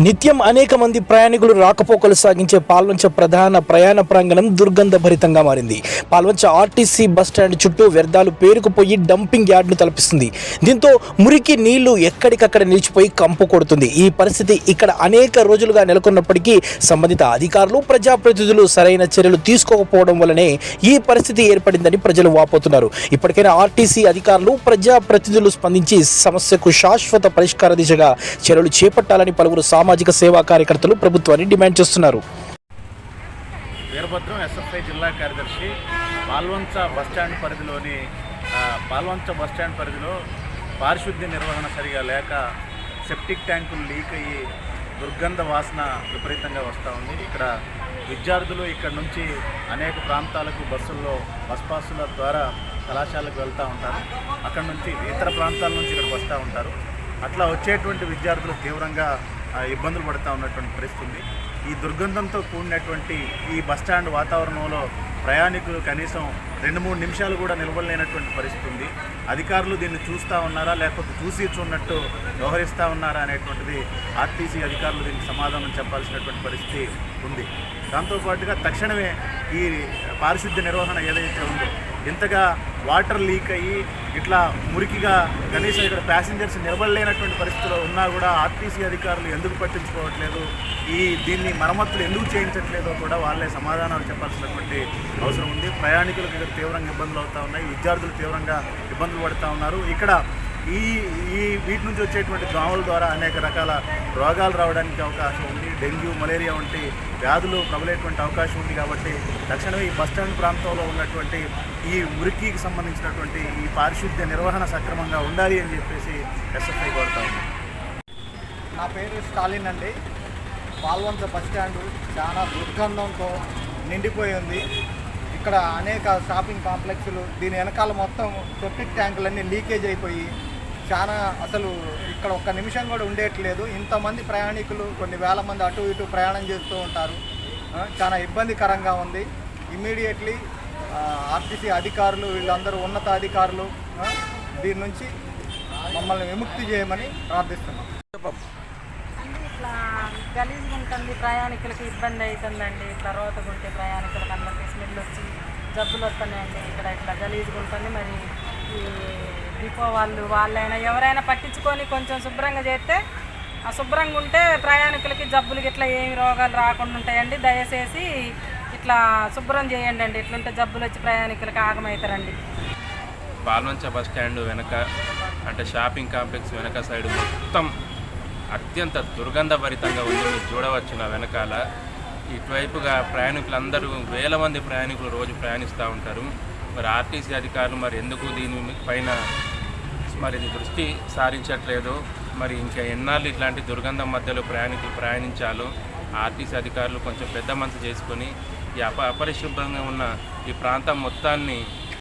నిత్యం అనేక మంది ప్రయాణికులు రాకపోకలు సాగించే పాల్వంచ ప్రధాన ప్రయాణ ప్రాంగణం దుర్గంధ భరితంగా మారింది. పాల్వంచ ఆర్టీసీ బస్ స్టాండ్ చుట్టూ వ్యర్థాలు పేరుకుపోయి డంపింగ్ యార్డ్ను తలపిస్తుంది. దీంతో మురికి నీళ్ళు ఎక్కడికక్కడ నిలిచిపోయి కంపు కొడుతుంది. ఈ పరిస్థితి ఇక్కడ అనేక రోజులుగా నెలకొన్నప్పటికీ సంబంధిత అధికారులు ప్రజాప్రతినిధులు సరైన చర్యలు తీసుకోకపోవడం వల్లనే ఈ పరిస్థితి ఏర్పడిందని ప్రజలు వాపోతున్నారు. ఇప్పటికైనా ఆర్టీసీ అధికారులు ప్రజాప్రతినిధులు స్పందించి సమస్యకు శాశ్వత పరిష్కార దిశగా చర్యలు చేపట్టాలని పలువురు సామాజిక సేవా కార్యకర్తలు ప్రభుత్వాన్ని డిమాండ్ చేస్తున్నారు. వీరభద్రం ఎస్ఎఫ్ఐ జిల్లా కార్యదర్శి పాల్వంచ బస్టాండ్ పరిధిలోని పాల్వంచ బస్టాండ్ పరిధిలో పారిశుద్ధ్య నిర్వహణ సరిగా లేక సెప్టిక్ ట్యాంకులు లీక్ అయ్యి దుర్గంధ వాసన విపరీతంగా వస్తూ ఉంది. ఇక్కడ విద్యార్థులు ఇక్కడ నుంచి అనేక ప్రాంతాలకు బస్సుల్లో బస్ పాసుల ద్వారా కళాశాలకు వెళ్తూ ఉంటారు. అక్కడ నుంచి ఇతర ప్రాంతాల నుంచి ఇక్కడికి వస్తూ ఉంటారు. అట్లా వచ్చేటువంటి విద్యార్థులు తీవ్రంగా ఇబ్బందులు పడుతూ ఉన్నటువంటి పరిస్థితి ఉంది ఈ దుర్గంధంతో కూడినటువంటి ఈ బస్టాండ్ వాతావరణంలో ప్రయాణికులు కనీసం రెండు మూడు నిమిషాలు కూడా నిలబడలేనటువంటి పరిస్థితి ఉంది అధికారులు దీన్ని చూస్తూ ఉన్నారా? లేకపోతే చూసి చూడనట్టు వ్యవహరిస్తూ ఉన్నారా అనేటువంటిది ఆర్టీసీ అధికారులు దీనికి సమాధానం చెప్పాల్సినటువంటి పరిస్థితి ఉంది. దాంతోపాటుగా తక్షణమే ఈ పారిశుద్ధ్య నిర్వహణ ఏదైతే ఉందో ఇంతగా వాటర్ లీక్ అయ్యి ఇట్లా మురికిగా కనీసం ఇక్కడ ప్యాసింజర్స్ నిలబడలేనటువంటి పరిస్థితిలో ఉన్నా కూడా ఆర్టీసీ అధికారులు ఎందుకు పట్టించుకోవట్లేదు? ఈ దీన్ని మరమ్మతులు ఎందుకు చేయించట్లేదో కూడా వాళ్ళే సమాధానాలు చెప్పాల్సినటువంటి అవసరం ఉంది. ప్రయాణికులకు ఇక్కడ తీవ్రంగా ఇబ్బందులు అవుతా ఉన్నాయి. విద్యార్థులు తీవ్రంగా ఇబ్బందులు పడుతూ ఉన్నారు. ఇక్కడ ఈ ఈ వీటి నుంచి వచ్చేటువంటి దోమల ద్వారా అనేక రకాల రోగాలు రావడానికి అవకాశం ఉంది. డెంగ్యూ మలేరియా వంటి వ్యాధులు ప్రబలేటువంటి అవకాశం ఉంది కాబట్టి తక్షణమే ఈ బస్టాండ్ ప్రాంతంలో ఉన్నటువంటి ఈ మురికికి సంబంధించినటువంటి ఈ పారిశుద్ధ్య నిర్వహణ సక్రమంగా ఉండాలి అని చెప్పేసి ఎస్ఎఫ్ఐ కోరుతా ఉంది నా పేరు స్టాలిన్ అండి. పాల్వంచ బస్ స్టాండ్ చాలా దుర్గంధంతో నిండిపోయి ఉంది. ఇక్కడ అనేక షాపింగ్ కాంప్లెక్స్లు దీని వెనకాల మొత్తం సెప్టిక్ ట్యాంకులన్నీ లీకేజ్ అయిపోయి చాలా అసలు ఇక్కడ ఒక్క నిమిషం కూడా ఉండేట్లేదు. ఇంతమంది ప్రయాణికులు కొన్ని వేల మంది అటు ఇటు ప్రయాణం చేస్తూ ఉంటారు. చాలా ఇబ్బందికరంగా ఉంది. ఇమ్మీడియట్లీ ఆర్టీసీ అధికారులు వీళ్ళందరూ ఉన్నత అధికారులు దీని నుంచి మమ్మల్ని విముక్తి చేయమని ప్రార్థిస్తున్నాం. ఇట్లా గలీజ్గా ఉంటుంది ప్రయాణికులకి ఇబ్బంది అవుతుందండి ఇట్లా రోతగా ఉంటే ప్రయాణికులకు అందరికీ స్మెల్ వచ్చి జబ్బులు వస్తున్నాయండి. ఇక్కడ ఇట్లా గలీజ్గా ఉంటుంది. మరి ఈ డిపో వాళ్ళు వాళ్ళైనా ఎవరైనా పట్టించుకొని కొంచెం శుభ్రంగా చేస్తే ఆ శుభ్రంగా ఉంటే ప్రయాణికులకి జబ్బులు ఇట్లా ఏమి రోగాలు రాకుండా ఉంటాయండి. దయచేసి ఇట్లా శుభ్రం చేయండి అండి. ఇట్లుంటే జబ్బులు వచ్చి ప్రయాణికులకి ఆగమవుతారండి పాల్వంచ బస్ స్టాండ్ వెనక అంటే షాపింగ్ కాంప్లెక్స్ వెనక సైడ్ మొత్తం అత్యంత దుర్గంధభరితంగా ఉంది. మీరు చూడవచ్చు నా వెనకాల. ఇటువైపుగా ప్రయాణికులందరూ వేల మంది ప్రయాణికులు రోజు ప్రయాణిస్తూ ఉంటారు. మరి ఆర్టీసీ అధికారులు మరి ఎందుకు దీని పైన మరి ఇది దృష్టి సారించట్లేదు. మరి ఇంకా ఎన్నాళ్ళు ఇట్లాంటి దుర్గంధం మధ్యలో ప్రయాణికులు ప్రయాణించాలో ఆర్టీసీ అధికారులు కొంచెం పెద్ద మనసు చేసుకొని ఈ అప అపరిశుభ్రంగా ఉన్న ఈ ప్రాంతం మొత్తాన్ని